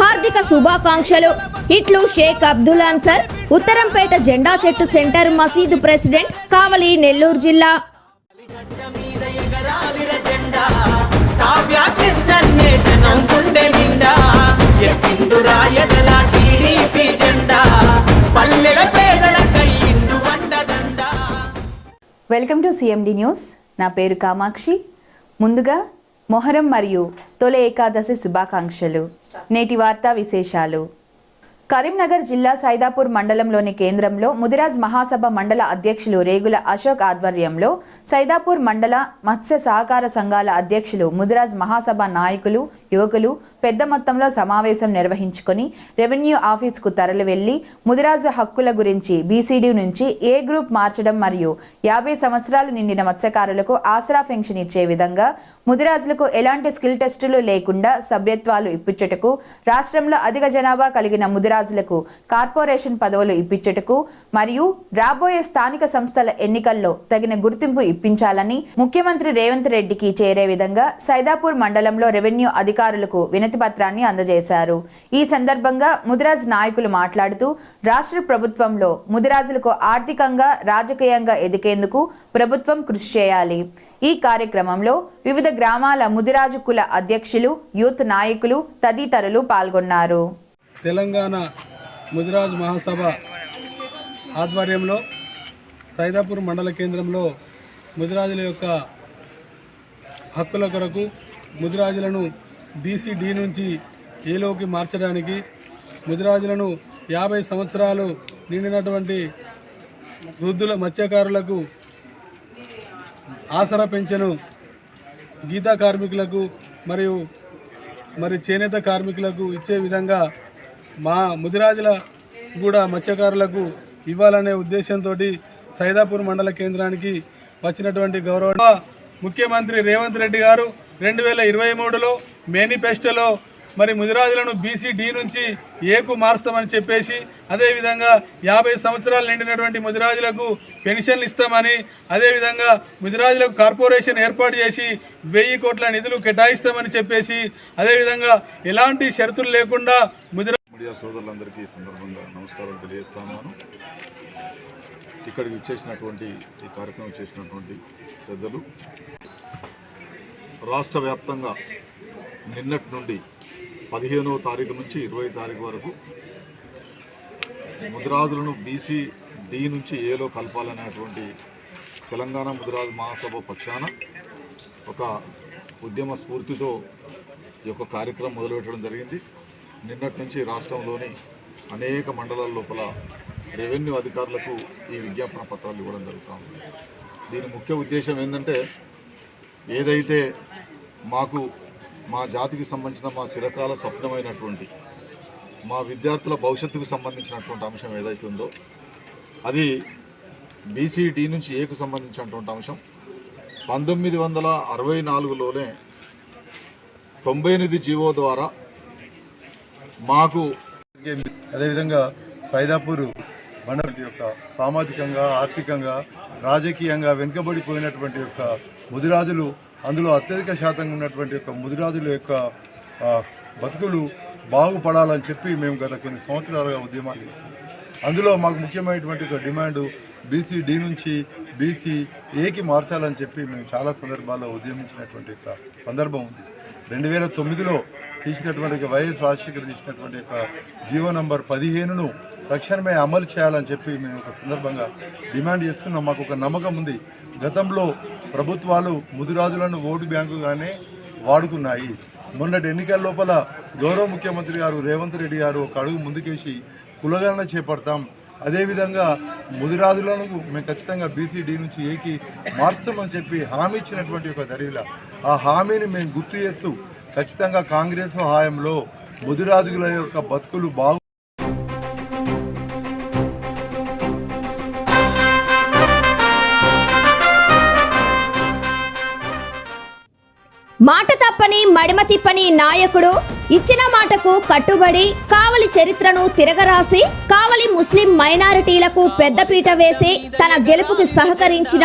హార్దిక శుభాకాంక్షలు. ఇట్లు షేక్ అబ్దుల్ అన్సర్ ఉత్తరంపేట జెండా చెట్టు సెంటర్ మసీదు ప్రెసిడెంట్ కావలి నెల్లూరు జిల్లా. జెండా వెల్కమ్ టు సిఎండి న్యూస్. నా పేరు కామాక్షి. ముందుగా మొహరం మరియు తొలి ఏకాదశి శుభాకాంక్షలు. నేటి వార్తా విశేషాలు. కరీంనగర్ జిల్లా సైదాపూర్ మండలంలోని కేంద్రంలో ముదిరాజ్ మహాసభ మండల అధ్యక్షులు రేగుల అశోక్ ఆధ్వర్యంలో సైదాపూర్ మండల మత్స్య సహకార సంఘాల అధ్యక్షులు ముదిరాజ్ మహాసభ నాయకులు యువకులు పెద్ద మొత్తంలో సమావేశం నిర్వహించుకొని రెవెన్యూ ఆఫీస్కు తరలి వెళ్ళి ముదిరాజు హక్కుల గురించి బీసీడీ నుంచి ఏ గ్రూప్ మార్చడం మరియు యాభై సంవత్సరాలు నిండిన మత్స్యకారులకు ఆసరా పెన్షన్ ఇచ్చే విధంగా ముదిరాజులకు ఎలాంటి స్కిల్ టెస్టులు లేకుండా సభ్యత్వాలు ఇప్పించుటకు రాష్ట్రంలో అధిక జనాభా కలిగిన ముదిరాజులకు కార్పొరేషన్ పదవులు ఇప్పించుటకు మరియు రాబోయే స్థానిక సంస్థల ఎన్నికల్లో తగిన గుర్తింపు ఇప్పించాలని ముఖ్యమంత్రి రేవంత్ రెడ్డికి చేరే విధంగా సైదాపూర్ మండలంలో రెవెన్యూ అధికారులకు వినతి పత్రాన్ని అందజేశారు. ఈ సందర్భంగా ముదిరాజ్ నాయకులు మాట్లాడుతూ రాష్ట్ర ప్రభుత్వంలో ముదిరాజులకు ఆర్థికంగా రాజకీయంగా ఎదికేందుకు ప్రభుత్వం కృషి చేయాలి. ఈ కార్యక్రమంలో వివిధ గ్రామాల ముదిరాజు కుల అధ్యక్షులు యూత్ నాయకులు తదితరులు పాల్గొన్నారు. తెలంగాణ ముదిరాజ్ మహాసభ ఆధ్వర్యంలో సైదాపూర్ మండల కేంద్రంలో ముదిరాజుల యొక్క హక్కుల కొరకు ముదిరాజులను బీసీ డి నుంచి ఏలోకి మార్చడానికి ముదిరాజులను యాభై సంవత్సరాలు నిండినటువంటి వృద్ధుల మత్స్యకారులకు ఆసరా పెంచను గీతా కార్మికులకు మరియు మరి చేనేత కార్మికులకు ఇచ్చే విధంగా మా ముదిరాజుల కూడా మత్స్యకారులకు ఇవ్వాలనే ఉద్దేశంతో సైదాపూర్ మండల కేంద్రానికి వచ్చినటువంటి గౌరవ ముఖ్యమంత్రి రేవంత్ రెడ్డి గారు రెండు వేల ఇరవై మూడులో మేనిఫెస్టోలో మరి ముదిరాజులను బీసీ డి నుంచి ఏకు మారుస్తామని చెప్పేసి అదేవిధంగా యాభై సంవత్సరాలు నిండినటువంటి ముదిరాజులకు పెన్షన్లు ఇస్తామని అదేవిధంగా ముదిరాజులకు కార్పొరేషన్ ఏర్పాటు చేసి వెయ్యి కోట్ల నిధులు కేటాయిస్తామని చెప్పేసి అదేవిధంగా ఎలాంటి షరతులు లేకుండా ముదిరా మీడియా సోదరులందరికీ ఈ సందర్భంగా నమస్కారం తెలియజేస్తున్నాను ఇక్కడికి ఇచ్చేసినటువంటి ఈ కార్యక్రమం చేసినటువంటి పెద్దలు రాష్ట్ర వ్యాప్తంగా నిన్నటి నుండి పదిహేనవ తారీఖు నుంచి ఇరవై తారీఖు వరకు ముదిరాజులను బీసీ డి నుంచి ఏలో కలపాలనేటువంటి తెలంగాణ ముదిరాజు మహాసభ పక్షాన ఒక ఉద్యమ స్ఫూర్తితో ఈ యొక్క కార్యక్రమం మొదలుపెట్టడం జరిగింది. నిన్నటి నుంచి రాష్ట్రంలోని అనేక మండలాల లోపల రెవెన్యూ అధికారులకు ఈ విజ్ఞాపన పత్రాలు ఇవ్వడం జరుగుతుంది దీని ముఖ్య ఉద్దేశం ఏంటంటే ఏదైతే మాకు మా జాతికి సంబంధించిన మా చిరకాల స్వప్నమైనటువంటి మా విద్యార్థుల భవిష్యత్తుకు సంబంధించినటువంటి అంశం ఏదైతే ఉందో అది బీసీడీ నుంచి ఏకు సంబంధించినటువంటి అంశం. పంతొమ్మిది వందల అరవై నాలుగులోనే తొంభై ఎనిమిది జీవో ద్వారా మాకు అదేవిధంగా సైదాపూర్ మండలి యొక్క సామాజికంగా ఆర్థికంగా రాజకీయంగా వెనుకబడిపోయినటువంటి యొక్క ముదిరాజులు అందులో అత్యధిక శాతంగా ఉన్నటువంటి యొక్క ముదిరాజుల యొక్క బతుకులు బాగుపడాలని చెప్పి మేము గత కొన్ని సంవత్సరాలుగా ఉద్యమాలు చేస్తున్నాం. అందులో మాకు ముఖ్యమైనటువంటి ఒక డిమాండ్ బీసీ డి నుంచి బీసీ ఏకి మార్చాలని చెప్పి మేము చాలా సందర్భాల్లో ఉద్యమించినటువంటి యొక్క సందర్భం ఉంది. రెండు వేల తొమ్మిదిలో తీసినటువంటి వైఎస్ రాజశేఖర్ తీసినటువంటి ఒక జీవో నంబర్ పదిహేనును తక్షణమే అమలు చేయాలని చెప్పి మేము ఒక సందర్భంగా డిమాండ్ చేస్తున్నాం. మాకు ఒక నమ్మకం ఉంది. గతంలో ప్రభుత్వాలు ముదిరాజులను ఓటు బ్యాంకుగానే వాడుకున్నాయి. మొన్నటి ఎన్నికల లోపల గౌరవ ముఖ్యమంత్రి గారు రేవంత్ రెడ్డి గారు ఒక అడుగు ముందుకేసి కులగణన చేపడతాం. అదేవిధంగా ముదిరాజులను మేము ఖచ్చితంగా బీసీడీ నుంచి ఏకి మార్చామని చెప్పి హామీ ఇచ్చినటువంటి ఒక దరిల. ఆ హామీని మేము గుర్తు చేస్తూ ఖచ్చితంగా కాంగ్రెస్ హాయంలో ముదిరాజుల యొక్క బతుకులు బాగు మాట తప్పని మడిమ తిప్పని నాయకుడు ఇచ్చిన మాటకు కట్టుబడి కావలి చరిత్రను తిరగరాసి కావలి ముస్లిం మైనారిటీలకు పెద్దపీట వేసి తన గెలుపుకు సహకరించిన